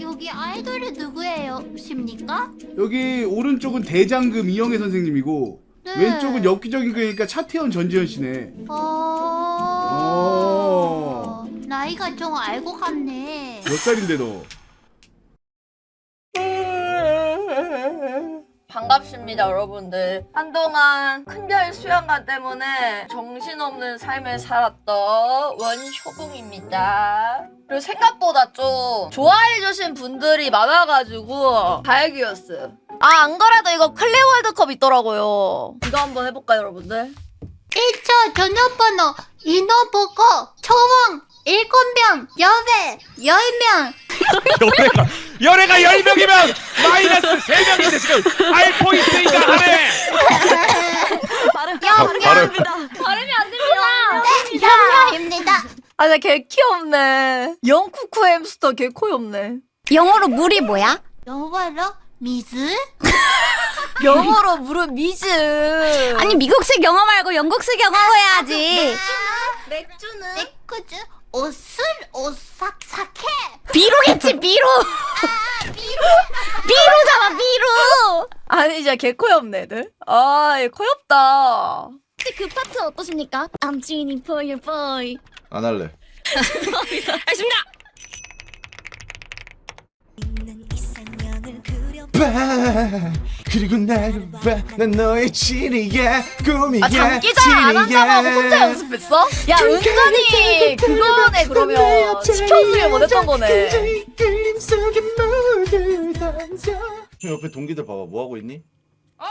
여기 아이돌이 누구예요? 십니까? 여기 오른쪽은 대장금 이영애 선생님이고 네. 왼쪽은 엽기적인 그러니까 차태현 전지현 씨네. 어. 나이가 좀 알고 갔네. 몇 살인데 너? 반갑습니다, 여러분들. 한동안 큰별 수양관 때문에 정신없는 삶을 살았던 원효봉입니다. 그리고 생각보다 좀 좋아해주신 분들이 많아가지고 다행이었어요. 아, 안 그래도 이거 클레 월드컵 있더라고요. 이거 한번 해볼까요, 여러분들? 1차 전화번호 인어보고 초봉 일곱 명 여배 열명 연애가 연애가 10명이면 마이너스 3명인데 지금 알 포인트인가 하네 영영 발음이 안 됩니다. 영영입니다. 아, 나 개 귀엽네. 영쿠쿠 햄스터 개 코엽네. 영어로 물이 뭐야? 영어로 미즈? 영어로 물은 미즈. 아니 미국식 영어 말고 영국식 영어 해야지. 맥주는? 에쿠즈 옷을 오싹삭해. 비로겠지 비로. 비로잖아 비로. 아니, 진짜 개 코엽네, 애들. 아, 얘 코엽다. 혹시 그 파트 어떠십니까? I'm Genie for your boy. 안 할래. 알겠습니다. 봐 그리고 나를 봐난 너의 진이야 꿈이야. 아, 장기 자랑 안 한다고 하고 혼자 연습했어? 야, 은근히 그거네, 그러면. 시켜주길 못했던 거네. 옆에 동기들 봐봐. 뭐 하고 있니? 어?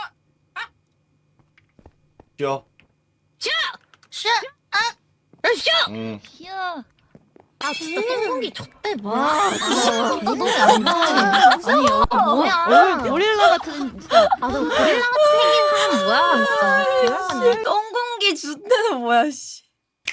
쉬어. 슈응 아 진짜 똥공기 좆대 봐. 진짜 너무 안 나. 아니 여기 뭐야? 고릴라 같은 진짜. 아 너 고릴라 같이 생긴 사람 뭐야 진짜. 똥공기 준대는 뭐야, 씨.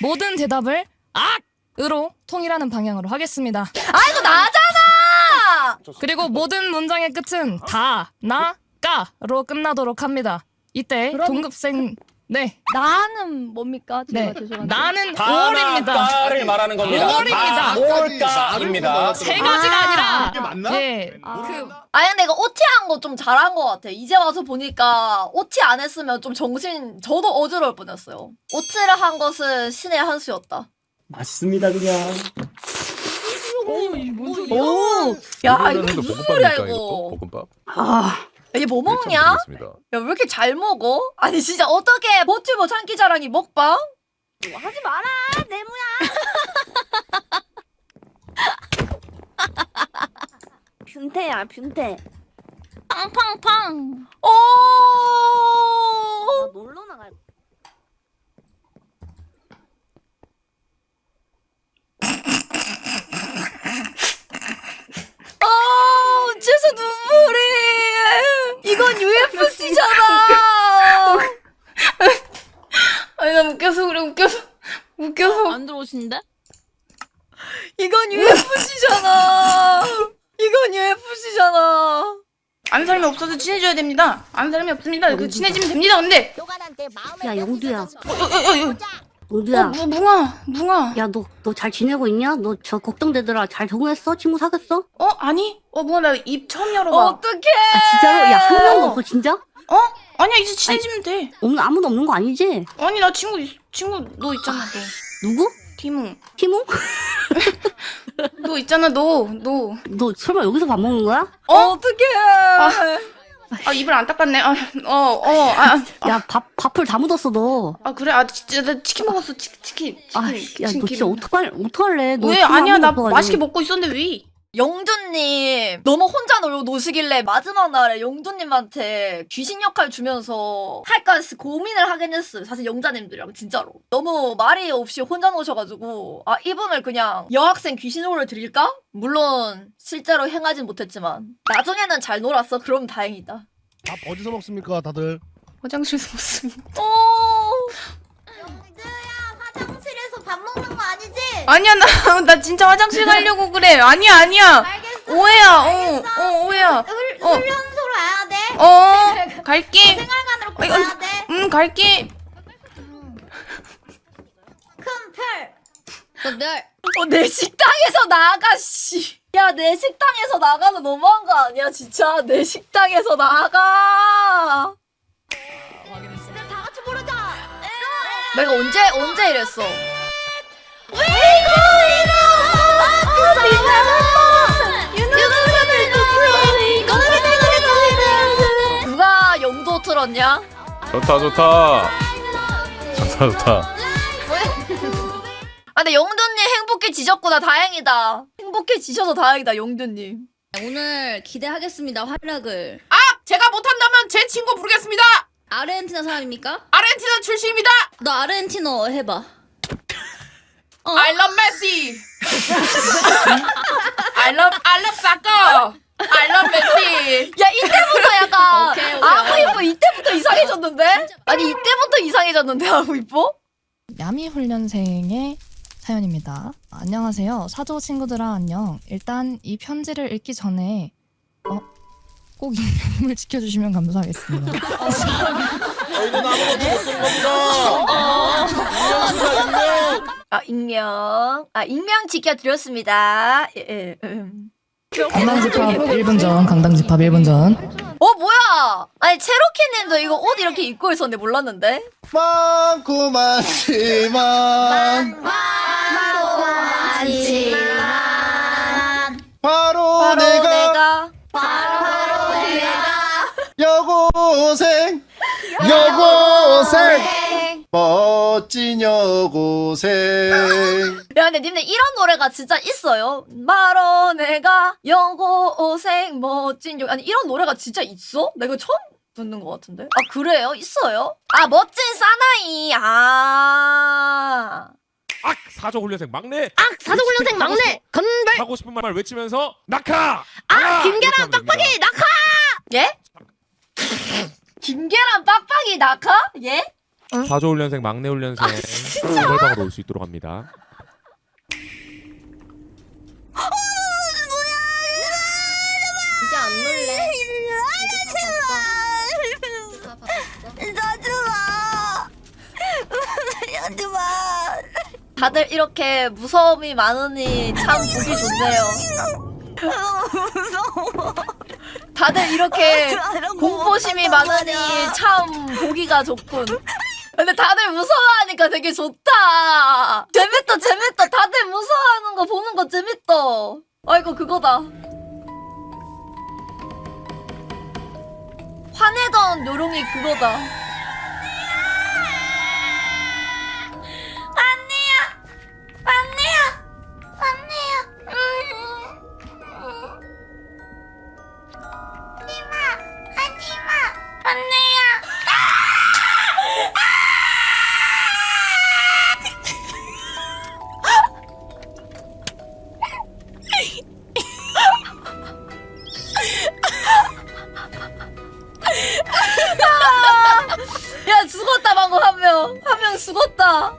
모든 대답을 악으로 통일하는 방향으로 하겠습니다. 아, 이거 나잖아! 그리고 모든 문장의 끝은 다, 나, 까로 끝나도록 합니다. 이때 동급생 네, 나는 뭡니까? 네, 죄송합니다. 나는 5월입니다. 다를 말하는 겁니다 오월입니다. 몰까입니다 세 가지가 아니라 이게 맞나? 예, 그 아니 근데 이거 OT 한거 좀 잘한 것 같아. 이제 와서 보니까 OT 안 했으면 좀 정신 저도 어지러울 뻔했어요. OT를 한 것은 신의 한 수였다. 맛있습니다 그냥. 오, 야 이거 무슨 소리야 이거? 볶음밥 아, 얘뭐 먹냐? 야 왜 이렇게 잘 먹어? 아니 진짜 어떻게 버튜버 장기 자랑이 먹방? 뭐 하지 마라 내무야. 균태야 균태. 팡팡팡. 오. 나 놀러 나갈. 아, 어째서 눈물이? 이건 UFC잖아. 아니 나 웃겨서 그래 웃겨서 웃겨서 안 들어오신데? 이건 UFC잖아. 이건 UFC잖아. 아는 사람이 없어서 친해져야 됩니다 아는 사람이 없습니다 그 친해지면 됩니다 근데 야 영두야. 어, 어, 어, 어, 영두야. 어, 무, 뭉아 뭉아 야 너 너 잘 지내고 있냐? 너 저 걱정되더라. 잘 적응했어? 친구 사귀었어? 어 아니 어 뭉아 나 입 처음 열어봐 어떡해. 아 진짜로? 야 한 명도 없어 진짜? 어 아니야 이제 친해지면 돼 없는 아무도 없는 거 아니지? 아니 나 친구 있- 친구 너 있잖아 너 누구? 티몽 티모? 너 있잖아 너너아 너 설마 여기서 밥 먹는 거야? 어? 어떡해. 아, 입을 안 닦았네 아 어 어 아 야 밥 밥을 다 묻었어 너. 아, 그래 아 진짜 나 치킨 먹었어 치, 치킨 치킨 아, 야, 치킨 너 진짜 기름. 어떡할, 어떡할래? 너 왜 아니야 나. 맛있게 먹고 있었는데 왜 영준님 너무 혼자 놀 노시길래 마지막 날에 영준님한테 귀신 역할 주면서 할까 해서 고민을 하긴 했어요. 사실 영자님들이랑 진짜로 너무 말이 없이 혼자 노셔가지고 아 이분을 그냥 여학생 귀신으로 드릴까? 물론 실제로 행하진 못했지만 나중에는 잘 놀았어. 그럼 다행이다. 밥 어디서 먹습니까 다들? 화장실에서 먹습니다 오 아니야 나 나 진짜 화장실 가려고 그래 아니야 아니야 알겠어. 오해야 어, 어 오해야 훌, 어. 훈련소로 와야 돼. 어 갈게 생활관으로 꼭 아이고. 와야 돼. 음 갈게 큰 별. 너 늘. 어, 내 식당에서 나가 씨. 야, 내 식당에서 나가는 너무한 거 아니야, 진짜? 내 식당에서 나가! 다 같이 부르자. 내가 언제, 언제 이랬어? 누가 영도 틀었냐? 좋다 좋다 좋다 좋다 아, 근데 영두님 행복해지셨구나. 다행이다. 행복해지셔서 다행이다, 영두님. 오늘 기대하겠습니다 활약을. 아 제가 못한다면 제 친구 부르겠습니다. 아르헨티나 사람입니까? 아르헨티나 출신입니다. 너 아르헨티너 해봐. 어? I love Messi. I love I love soccer. I love Messi. 야, 이때부터 약간. 오케이, 오케이. 아구 이뻐, 이때부터 이상해졌는데? 아니, 이때부터 이상해졌는데, 아구 이뻐? 야미 훈련생의 사연입니다. 안녕하세요. 사조 친구들아 안녕. 일단 이 편지를 읽기 전에 어? 꼭 익명을 지켜주시면 감사하겠습니다. 저희는 아무것도 못 쓰는 겁니다. 익명입니다, 익명. 아, 익명. 아, 익명 지켜드렸습니다. 예, 예, 음. 강당집합 1분 전, 강당집합 1분 전. 어, 뭐야? 아니, 체로키 님도 이거 옷 이렇게 입고 있었는데 몰랐는데? 많고 많지만 바로, 바로 내가, 내가. 여고생 여고생 멋진 여고생 야, 근데 님들 이런 노래가 진짜 있어요? 바로 내가 여고생 멋진 여 아니, 이런 노래가 진짜 있어? 내가 처음 듣는 것 같은데? 아, 그래요? 있어요? 아, 멋진 사나이. 아. 악 사조 훈련생 막내 아 사도훈련생 막내 건배. 하고 싶은 말 외치면서 낙하 아 김계란 빡빡이 낙하. 예? 김계란 빡빡이 낙하? 예? 사조 훈련생 막내 훈련생 선발방으로 올 수 있도록 합니다. 이제 안 놀래. 다들 이렇게 무서움이 많으니 참 보기 좋네요. 다들 이렇게 공포심이 많으니 참 보기가 좋군. 근데 다들 무서워하니까 되게 좋다. 재밌다, 재밌다. 다들 무서워하는 거 보는 거 재밌다. 아이고, 그거다. 화내던 요롱이 그거다. 야, 명 죽었다.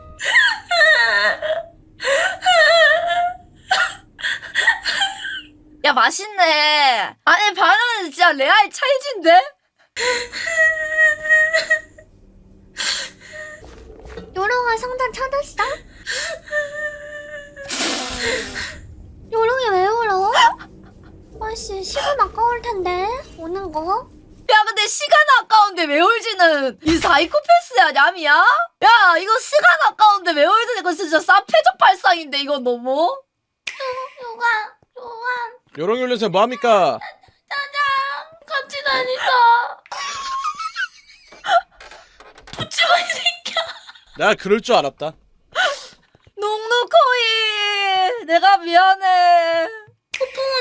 야, 맛있네. 아니, 바나나는 진짜 레알 찰진데? 요롱아 성단 찾았어? 요롱이 왜 울어? 아씨 시간 아까울 텐데 오는 거. 야, 근데 시간 아까운데 왜 울지는 이 사이코패스야, 냠이야? 야, 이거 시간 아까운데 왜 울지는 이거 진짜 사페적 발상인데, 이건 너무? 요한 요한 요롱이 훈련생 뭐합니까? 같이 다니다. 나 그럴 줄 알았다. 눅눅코이 내가 미안해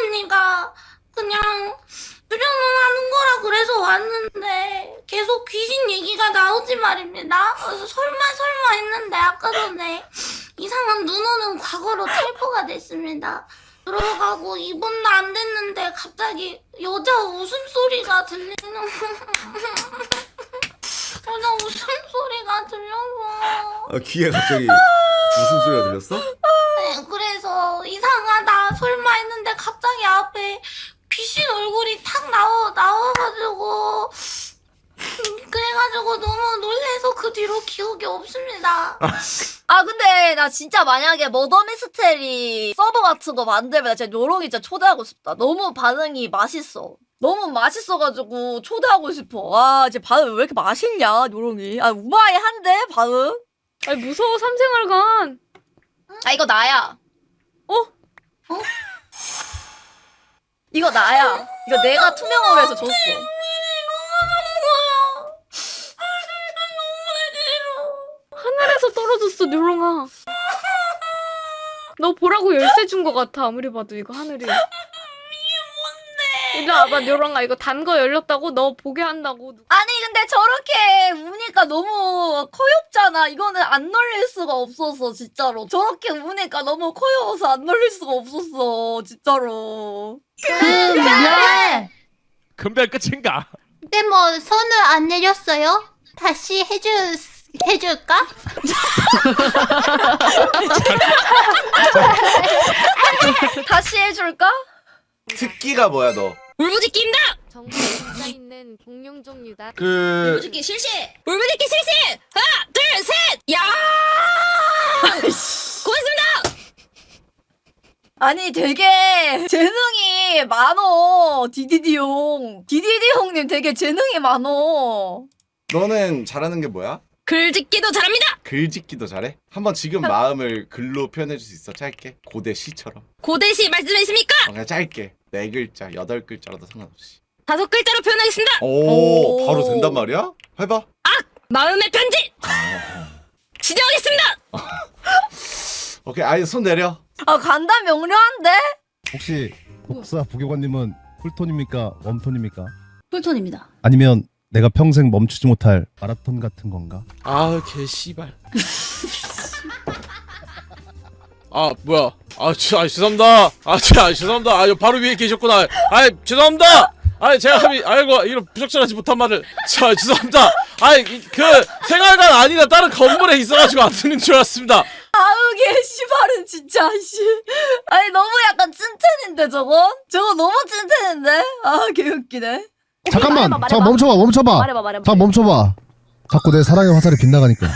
언니가 그냥 수련을 하는 거라 그래서 왔는데 계속 귀신 얘기가 나오지 말입니다. 그래서 설마 설마 했는데 아까 전에 이상한 눈 오는 과거로 탈포가 됐습니다. 들어가고 2분도 안 됐는데 갑자기 여자 웃음소리가 들리는 여자 웃음소리가 들려서 아, 귀에 갑자기 무슨 소리가 들렸어? 네, 그래서 이상하다 설마 했는데 갑자기 앞에 귀신 얼굴이 탁 나와 나와가지고 뒤로 기억이 없습니다. 아 근데 나 진짜 만약에 머더미스테리 서버 같은 거 만들면 나 진짜 요롱이 진짜 초대하고 싶다. 너무 반응이 맛있어. 너무 맛있어가지고 초대하고 싶어. 와 이제 반응 왜 이렇게 맛있냐 요롱이. 아 우마이 한데 반응. 아니 무서워 삼생활관. 아 이거 나야. 어? 어? 이거 나야. 이거 내가 투명으로 해서 줬어. 하늘에서 떨어졌어 누룽아. 너 보라고 열쇠 준 거 같아 아무리 봐도 이거 하늘이. 이게 뭔데? 일로 와봐 누룽아 이거 단 거 열렸다고 너 보게 한다고. 아니 근데 저렇게 우니까 너무 커엽잖아. 이거는 안 놀릴 수가 없었어 진짜로. 저렇게 우니까 너무 커여워서 안 놀릴 수가 없었어 진짜로. 근데 금별 끝인가? 근데 뭐 손을 안 내렸어요? 다시 해줄 해줄까? 다시 해줄까? 특기가 뭐야 너? 울부짖기입니다. 정부에 진짜 있는 공룡 종류다. 그 솔직히 실시. 울부짖기 실시. 하나 둘 셋. 야. 고맙습니다. 아니 되게 재능이 많어 디디디 형. 디디디 형님 되게 재능이 많어. 너는 잘하는 게 뭐야? 글짓기도 잘합니다. 글짓기도 잘해? 한번 지금 마음을 글로 표현해 줄 수 있어 짧게 고대 시처럼 고대시 말씀하십니까? 어, 그냥 짧게 네 글자 여덟 글자라도 상관없이 다섯 글자로 표현하겠습니다. 오, 오. 바로 된단 말이야? 해봐 마음의 편지. 시작하겠습니다. 오케이 아예 손 내려 아 간단 명료한데? 혹시 복사 부교관님은 쿨톤입니까 웜톤입니까 쿨톤입니다. 아니면 내가 평생 멈추지 못할 마라톤 같은 건가? 아 개 씨발. 아 뭐야? 아, 주, 아 죄송합니다. 아, 저, 아 죄송합니다. 아 바로 위에 계셨구나. 아 죄송합니다. 아 제가 감히 아이고 이런 부적절하지 못한 말을. 자 죄송합니다. 아 그 생활관 아니라 다른 건물에 있어가지고 안 듣는 줄 알았습니다. 아우 개 씨발은 진짜 씨. 아니 너무 약간 찐텐인데 저건? 저거 너무 찐텐인데? 아 개웃기네. 잠깐만 말해봐, 잠깐 말해봐. 멈춰봐 멈춰봐 말해봐 말해봐. 잠깐 멈춰봐 자꾸 내 사랑의 화살이 빗나가니까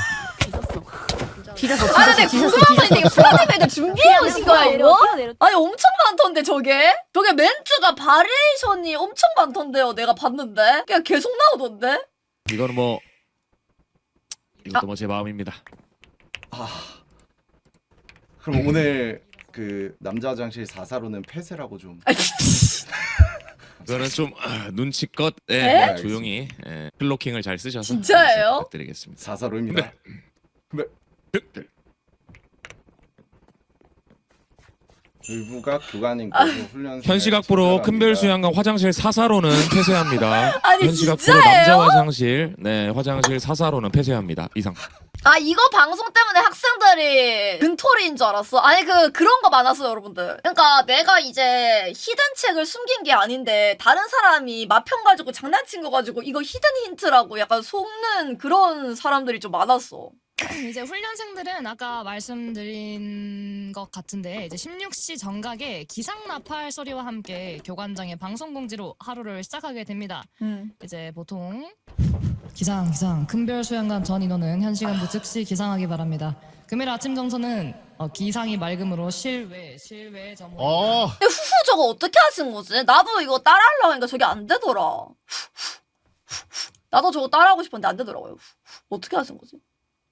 뒤졌어. 아 근데 궁금한 거 있는데 이거 프로님 애들 준비해 오신 거야 이거? 아니 엄청 많던데 저게? 저게 멘트가 바리에이션이 엄청 많던데요 내가 봤는데? 그냥 계속 나오던데? 이거는 뭐 이것도 뭐 제 마음입니다 아 그럼 오늘 그 남자 화장실 4사로는 폐쇄라고 좀 아니, 그거는 좀 아, 눈치껏 예, 네? 조용히 예, 클로킹을 잘 쓰셔서 진짜예요? 부탁드리겠습니다. 4사로입니다 의무가 교관님께서 훈련 현시각부로 큰별 수양관 화장실 사사로는 폐쇄합니다. 아니, 현시각부로 진짜예요? 남자 화장실, 네 화장실 사사로는 폐쇄합니다. 이상. 아 이거 방송 때문에 학생들이 근토리인 줄 알았어. 아니 그 그런 거 많았어 여러분들. 그러니까 내가 이제 히든 책을 숨긴 게 아닌데 다른 사람이 마평 가지고 장난친 거 가지고 이거 히든 힌트라고 약간 속는 그런 사람들이 좀 많았어. 이제 훈련생들은 아까 말씀드린 것 같은데 이제 16시 정각에 기상 나팔 소리와 함께 교관장의 방송 공지로 하루를 시작하게 됩니다. 이제 보통 기상 기상 금별 수양관 전 인원은 현 시간부 즉시 기상하기 바랍니다. 금일 아침 정서는 어, 기상이 맑음으로 실외 실외 점호 어 근데 후후 저거 어떻게 하신 거지? 나도 이거 따라하려고 하니까 저게 안 되더라. 나도 저거 따라하고 싶었는데 안 되더라고요. 어떻게 하신 거지?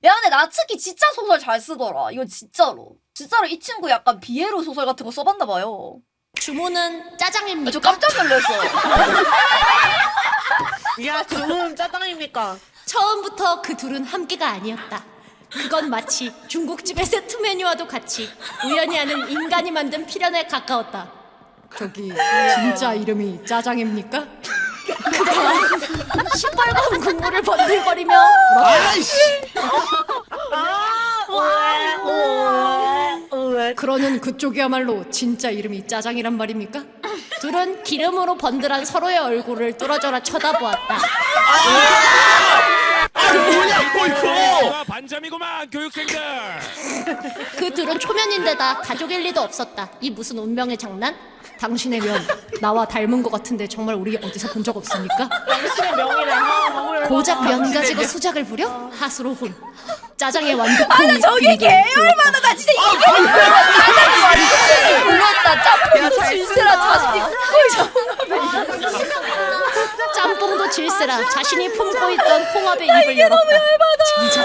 야 근데 나츠키 진짜 소설 잘 쓰더라. 이거 진짜로. 진짜로 이 친구 약간 비에로 소설 같은 거 써봤나 봐요. 주문은 짜장입니다. 아, 저 깜짝 놀랐어. 야 주문 짜장입니까? 처음부터 그 둘은 함께가 아니었다. 그건 마치 중국집의 세트 메뉴와도 같이 우연히 아는 인간이 만든 필연에 가까웠다. 저기 진짜 이름이 짜장입니까? 그가 시뻘건 국물을 번들거리며 그러는 그쪽이야말로 진짜 이름이 짜장이란 말입니까? 둘은 기름으로 번들한 서로의 얼굴을 뚫어져라 쳐다보았다. 뭐야 이거? 반점이구만 교육생들. 그 둘은 초면인데다 가족일 리도 없었다. 이 무슨 운명의 장난? 당신의 면 나와 닮은 것 같은데 정말 우리 어디서 본 적 없습니까? 당신의 명이랑 고작 면 가지고 수작을 부려? 하수로군. 짜장에 완벽한 저게 계열마다 나 진짜 이게 불렀다 짬뽕도 질세라 자신이 짬뽕도 질세라 자신이 품고 있던 홍합의 입을 열었다. 진짜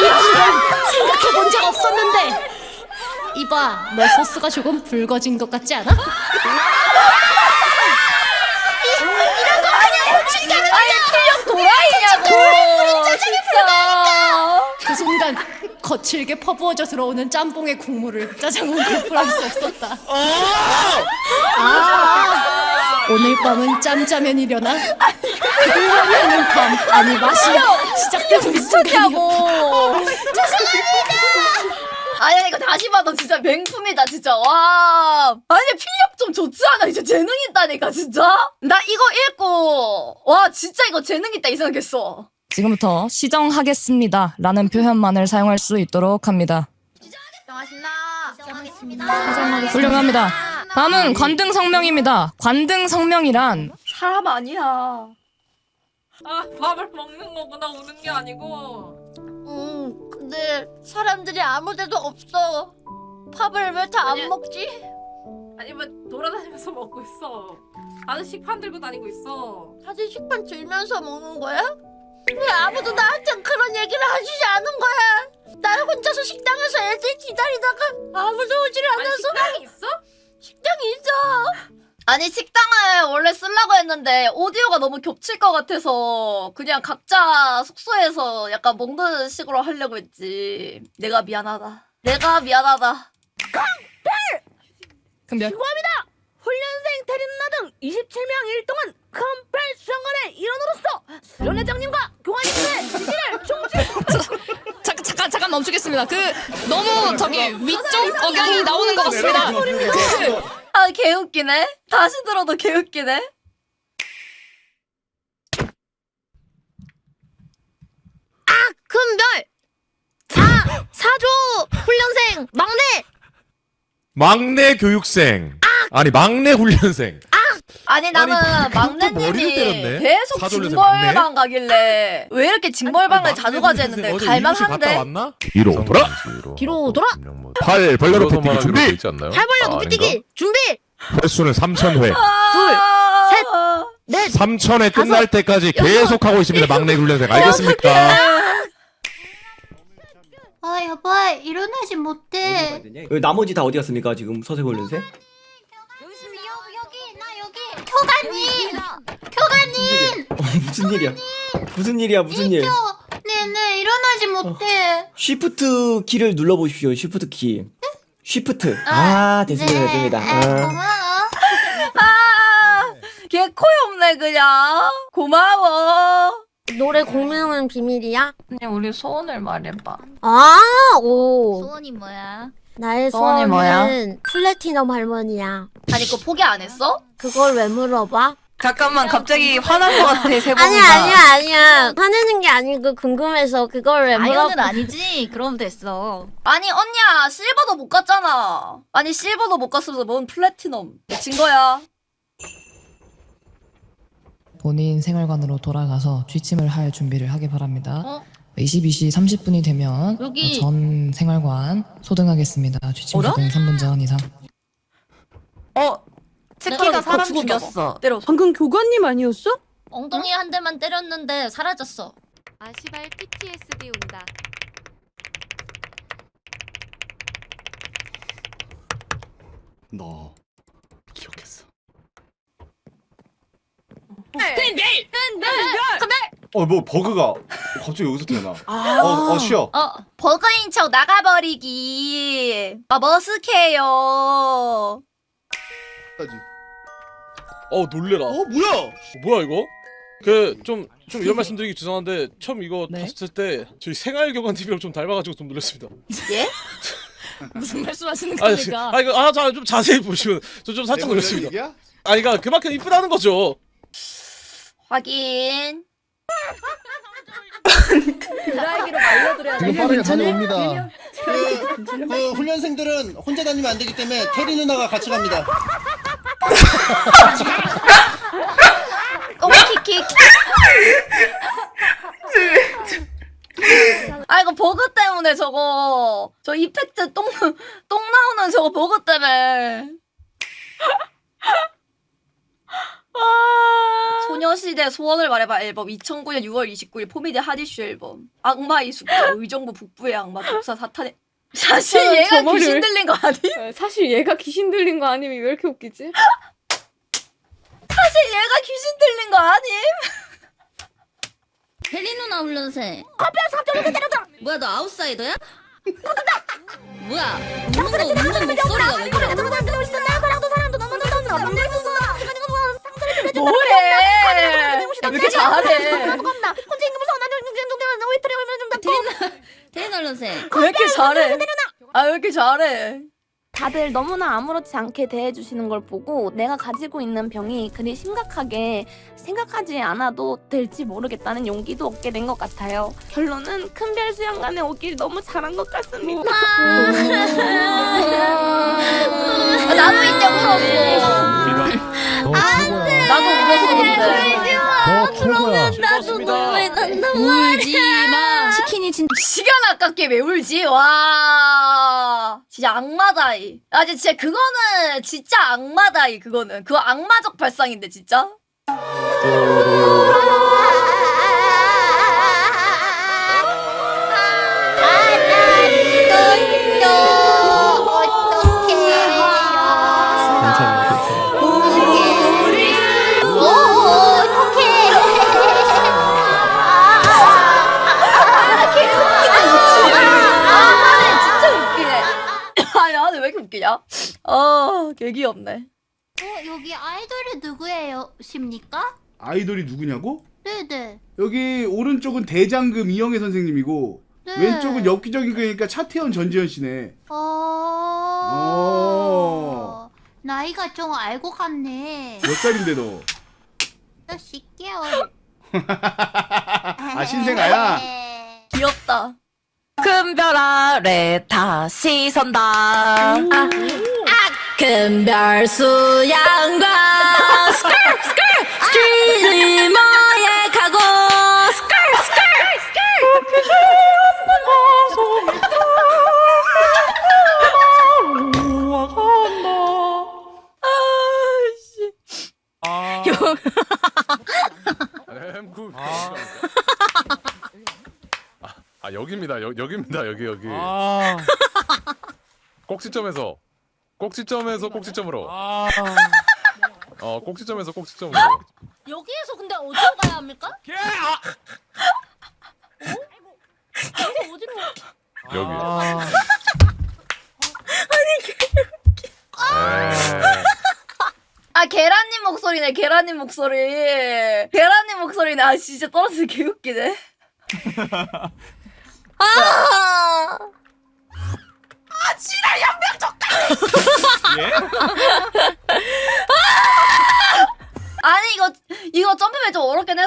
이 순간 생각해 본 적 없었는데. 이봐, 너 소스가 조금 붉어진 것 같지 않아? 아니 실력 도라이냐고 진짜 그 순간 거칠게 퍼부어져 들어오는 짬뽕의 국물을 짜장은 거부할 수 없었다. 아, 오늘 밤은 짬짜면이려나? 그동안 하는 밤 아니 맛이 시작되는. 미쳤냐고 아니 이거 다시 봐도 진짜 맹품이다 진짜. 와. 아니 필력 좀 좋지 않아? 이제 재능 있다니까 진짜? 나 이거 읽고. 와 진짜 이거 재능 있다 이 생각했어. 지금부터 시정하겠습니다. 라는 표현만을 사용할 수 있도록 합니다. 훌륭합니다. 다음은 관등 성명입니다. 관등 성명이란? 사람 아니야. 아 밥을 먹는 거구나 우는 게 아니고. 음 근데 사람들이 아무 데도 없어 밥을 왜다안 먹지? 아니 뭐 돌아다니면서 먹고 있어. 다들 식판 들고 다니고 있어. 다들 식판 들면서 먹는 거야? 왜 아무도 나한테 그런 얘기를 해주지 않은 거야? 나 혼자서 식당에서 애들 기다리다가 아무도 오지를 아니 않아서 식당이 있어? 식당이 있어. 아니 식당을 원래 쓰려고 했는데 오디오가 너무 겹칠 것 같아서 그냥 각자 숙소에서 약간 먹는 식으로 하려고 했지. 내가 미안하다. 내가 미안하다. 그럼 몇 훈련생 대리누나 등 27명 일동은 컴플 수상관의 일원으로서 수련회장님과 교관님의 지지를 충실 잠깐 잠깐 잠깐 멈추겠습니다. 그 너무 저기 위쪽 억양이 나오는 것 같습니다. 아 개웃기네. 다시 들어도 개웃기네. 금별 사 사조 훈련생 막내 막내 교육생. 아니 막내 훈련생. 아니 나는 아니, 머리를 막내님이 때렸네? 계속 징벌방 가길래 왜 이렇게 징벌방을 자주 가지 했는데 갈만한데 왔나? 뒤로 돌아. 뒤로 돌아 팔 벌려 높이 뛰기 준비. 팔 벌려 높이 뛰기 준비 횟수는 3,000회. 셋, 넷 3,000회 끝날 때까지 계속 하고 있습니다. 막내 훈련생. 알겠습니까? 아 여보 일어나지 못해 나머지 다 어디 갔습니까 지금 서세훈련생? 교관님 교관님 어, 무슨 일이야? 무슨 일이야 무슨 일? 네네 일어나지 못해 쉬프트 키를 눌러보십시오. 쉬프트 키. 쉬프트. 아 됐습니다 됐습니다. 아, 아. 고마워 아, 걔 코이 없네 그냥. 고마워. 노래 공명은 비밀이야? 그냥 우리 소원을 말해봐. 아, 오. 소원이 뭐야 나의 소원이 소원은 뭐야? 플래티넘 할머니야. 아니 그거 포기 안 했어? 그걸 왜 물어봐? 잠깐만 갑자기 화난 것 같아 세범이가. 아니야, 아니야, 아니야. 화내는 게 아니고 궁금해서 그걸 왜 물어봐? 아니지 그럼 됐어 아니 언니야 실버도 못 갔잖아. 아니 실버도 못 갔으면서 뭔 플래티넘. 진 거야. 본인 생활관으로 돌아가서 취침을 할 준비를 하기 바랍니다. 어? 22시 30분이 되면 여기- 어, 전 생활관 소등하겠습니다. 취침 어라? 소등 3분 전 이상. 어. 새끼가 사람 죽였어. 때려. 방금 교관님 아니었어? 엉덩이 한 대만 때렸는데 사라졌어 아시발 PTSD 온다. 너 기억했어. 어 뭐 버그가 어, 갑자기 여기서 태어나. 어, 어 쉬어. 어 버거인 척 나가버리기. 아 머스케요. 어 놀래라 어 뭐야? 어, 뭐야 이거? 그 좀 좀 이런 말씀드리기 죄송한데 처음 이거 네. 봤을 때 저희 생활교관 TV랑 좀 닮아가지고 좀 놀랐습니다. 예? 무슨 말씀하시는 아, 겁니까? 아 이거 아좀 자세히 보시면 저 좀 살짝 놀랐습니다. 얘기야? 아 그러니까 그만큼 이쁘다는 거죠. 확인. 드라이기로 말려드려야 지금 빠르게 다녀옵니다. 그, 그 훈련생들은 혼자 다니면 안 되기 때문에 테리 누나가 같이 갑니다. 어 킥킥. 아 이거 버그 저거 저 이펙트 똥 똥 나오는 저거 버그 때문에 소녀시대 소원을 말해봐 앨범 2009년 6월 29일 포미디 하디슈 앨범 악마의 숙자 의정부 북부의 악마 독사 사탄의 사실 저- 얘가 저 머리를- 귀신 들린 거 아니? 사실 얘가 귀신 들린 거 아니면 왜 이렇게 웃기지? 사실 얘가 귀신 들린 거 아니? 헬리 누나 훈련생. 커피야 삼촌 그 때려줘. 뭐야 너 아웃사이더야? 뭐야? 웃는 거 웃는 목소리가 왜 그래? 뭐해? 왜 이렇게 잘해? 혼자 있는 무서워 나는 정정정정 왜 트레 트레너 훈련생. 왜 이렇게 잘해? 아 왜 이렇게 잘해? 다들 너무나 아무렇지 않게 대해주시는 걸 보고 내가 가지고 있는 병이 그리 심각하게 생각하지 않아도 될지 모르겠다는 용기도 얻게 된 것 같아요. 결론은 큰별 수양관에 오길 너무 잘한 것 같습니다. 아, 나도 이때 울었어. 너 최고야. 나도 울었어 근데. 너 최고야. 나도 울지 마. 치킨이 진 시간 아깝게 왜 울지? 와 진짜 악마다이. 아 진짜 그거는 진짜 악마다이 그거는 그거 악마적 발상인데 진짜. 웃기냐? 아 개귀엽네. 어 여기 아이돌이 누구예요? 십니까? 아이돌이 누구냐고? 네네. 여기 오른쪽은 대장금 이영애 선생님이고 네. 왼쪽은 엽기적인 그러니까 차태현 전지현 씨네. 어. 어. 나이가 좀 알고 갔네. 몇 살인데 너? 나 10개월. 아 신생아야? 네. 귀엽다. 큰별 아래 다시 선다. 아, 아, 큰별 수양관 스컬 스컬 스트리머에 가고 스컬 스컬 아씨. 여기입니다. 여, 여기입니다. 여기 여기. 아. 꼭지점에서 꼭지점에서 꼭지점으로. 어 꼭지점에서 꼭지점으로. 여기에서 근데 어디로 가야 합니까? 어디로? 여기. 아. 아 계란님 목소리네 계란님 목소리. 계란님 목소리네. 아 진짜 떨어져 개 웃기네. 아. 예? 아니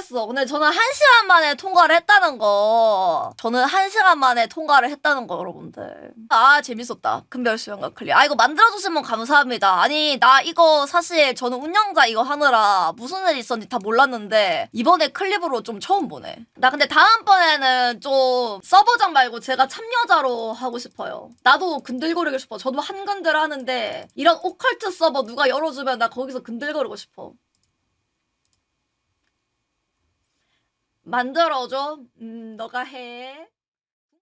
했어. 근데 저는 한 시간 만에 통과를 했다는 거. 저는 한 시간 만에 통과를 했다는 거 여러분들. 아 재밌었다. 큰별 수영과 클리. 아 이거 만들어주시면 감사합니다. 아니 나 이거 사실 저는 운영자 이거 하느라 무슨 일이 있었는지 다 몰랐는데 이번에 클립으로 좀 처음 보네. 나 근데 다음번에는 좀 서버장 말고 제가 참여자로 하고 싶어요. 나도 근들거리고 싶어. 저도 한근들 하는데 이런 오컬트 서버 누가 열어주면 나 거기서 근들거리고 싶어. 만들어줘. 음, 너가 해.